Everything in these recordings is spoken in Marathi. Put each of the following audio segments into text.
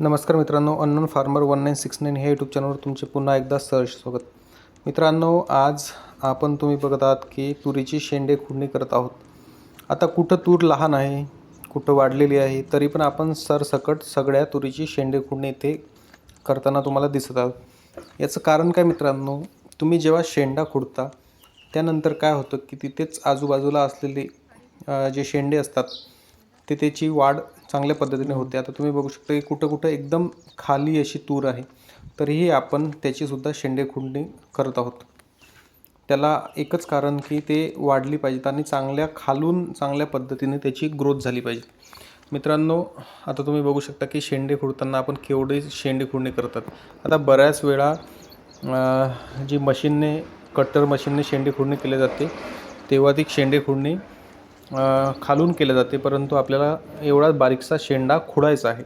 नमस्कार मित्रांनो unknown farmer one nine six nine हे यूट्यूब चॅनलवर तुमचे पुन्हा एकदा सहर्ष स्वागत. मित्रांनो आज आपण तुम्ही बघत आहात की तुरीची शेंडे खुडणी करत आहोत. आता कुठं तूर लहान आहे कुठं वाढलेली आहे तरी पण आपण सरसकट सगळ्या तुरीची शेंडे खुडणी इथे करताना तुम्हाला दिसत आहोत. याचं कारण काय मित्रांनो तुम्ही जेव्हा शेंडा खुडता त्यानंतर काय होतं की तिथेच आजूबाजूला असलेले जे शेंडे असतात ते त्याची वाढ चांगल्या पद्धतीने होते. आता तुम्ही बघू शकता की कुठं कुठं एकदम खाली अशी तूर आहे. तरीही आपण त्याचीसुद्धा शेंडेखुंडी करत आहोत. त्याला एकच कारण की ते वाढली पाहिजेत आणि चांगल्या खालून चांगल्या पद्धतीने त्याची ग्रोथ झाली पाहिजे. मित्रांनो आता तुम्ही बघू शकता की शेंडे खुडताना आपण केवढे शेंडे खुडणी करतात. आता बऱ्याच वेळा जी मशीनने कट्टर मशीनने शेंडे खुडणी केली जाते तेव्हा ती शेंडे खुडणी खालून केल्या जाते परंतु आपल्याला एवढा बारीकसा शेंडा खुडायचा आहे.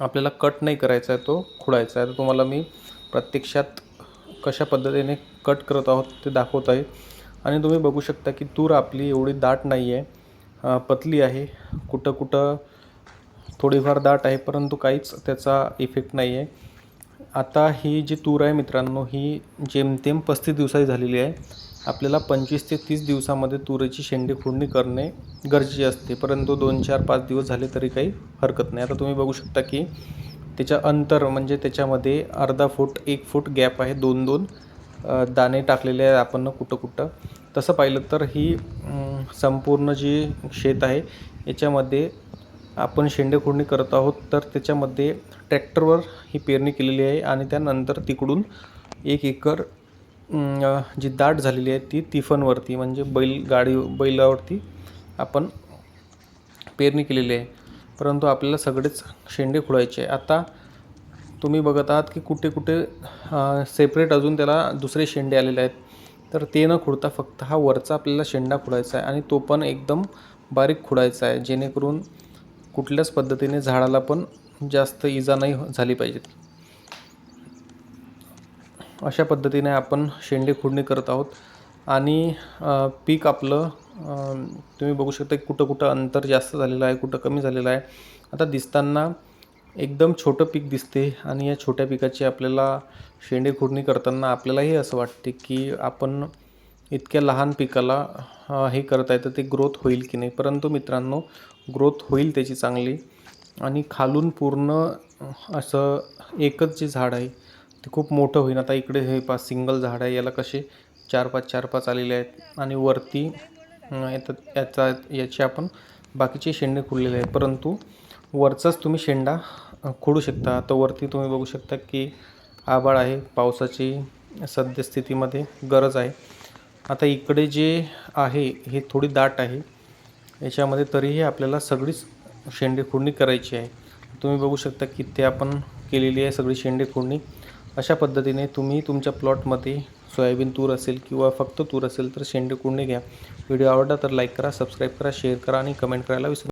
आपल्याला कट नाही करायचा आहे तो खुडायचा आहे. तर तुम्हाला मी प्रत्यक्षात कशा पद्धतीने कट करत आहोत ते दाखवत आहे. आणि तुम्ही बघू शकता की तूर आपली एवढी दाट नाही आहे. पतली आहे. कुठं कुठं थोडीफार दाट आहे परंतु काहीच त्याचा इफेक्ट नाही आहे. आता ही जी तूर आहे मित्रांनो ही जेमतेम पस्तीस दिवसाची झालेली आहे. आपल्याला पंचवीस ते तीस दिवसामध्ये तुरीची शेंडी खुडणी करणे गरजेचे असते. परंतु दोन चार पाच दिवस झाले तरी काही हरकत नाही. आता तुम्ही बघू शकता की त्याच्या अंतर म्हणजे त्याच्यामध्ये अर्धा फूट एक फूट गॅप आहे. दोन दोन दाणे टाकलेले आहे आपण कुठं कुठं. तसं पाहिलं तर ही संपूर्ण जी शेत आहे याच्यामध्ये आपण शेंडे खुडणी करत आहोत. तर त्याच्यामध्ये ट्रॅक्टरवर ही पेरणी केलेली आहे आणि त्यानंतर तिकडून एक एकर जी दाट झालेली आहे ती तिफनवरती म्हणजे बैल गाडी बैलावरती आपण पेरणी केलेली आहे. परंतु आपल्याला सगळेच शेंडे खुडायचे आहे आता तुम्ही बघत आहात की कुठे कुठे सेपरेट अजून त्याला दुसरे शेंडे आलेले आहेत. तर ते न खुडता फक्त हा वरचा आपल्याला शेंडा खुडायचा आहे आणि तो पण एकदम बारीक खुडायचा आहे. जेणेकरून कुठल्याच पद्धतीने झाडाला पण जास्त इजा नाही झाली पाहिजेत अशा पद्धतीने आपण शेंडे खुडणी करत आहोत. आणि पीक आपलं तुम्ही बघू शकता की कुठं कुठं अंतर जास्त झालेलं आहे कुठं कमी झालेलं आहे. आता दिसताना एकदम छोटं पीक दिसते आणि या छोट्या पिकाची आपल्याला शेंडे खुडणी करताना आपल्यालाही असं वाटते की आपण इतक्या लहान पिकाला हे करत आहे तर ते ग्रोथ होईल की नाही. परंतु मित्रांनो ग्रोथ होईल त्याची चांगली. आणि खालून पूर्ण असं एकच जे झाड आहे ते खूप मोठं होईल आता इकडे हे पाच सिंगल झाड आहे. याला कसे चार पाच चार पाच आलेले आहेत आणि वरती अं, याचा याचे आपण बाकीचे शेंडे खुडलेले आहेत. परंतु वरचाच तुम्ही शेंडा खोडू शकता. आता वरती तुम्ही बघू शकता की आभाळ आहे. पावसाची सद्यस्थितीमध्ये गरज आहे. आता इकडे जे आहे हे थोडी दाट आहे. याच्यामध्ये तरीही आपल्याला सगळीच शेंडे खुडणी करायची आहे. तुम्ही बघू शकता की ते आपण केलेली आहे सगळी शेंडे खुडणी अशा पद्धतीने तुम्ही तुमच्या प्लॉटमध्ये सोयाबीन तूर असेल किंवा फक्त तूर असेल तर शेंडे कुंडे घ्या. व्हिडिओ आवडला तर लाईक करा सबस्क्राईब करा शेअर करा आणि कमेंट करायला विसरू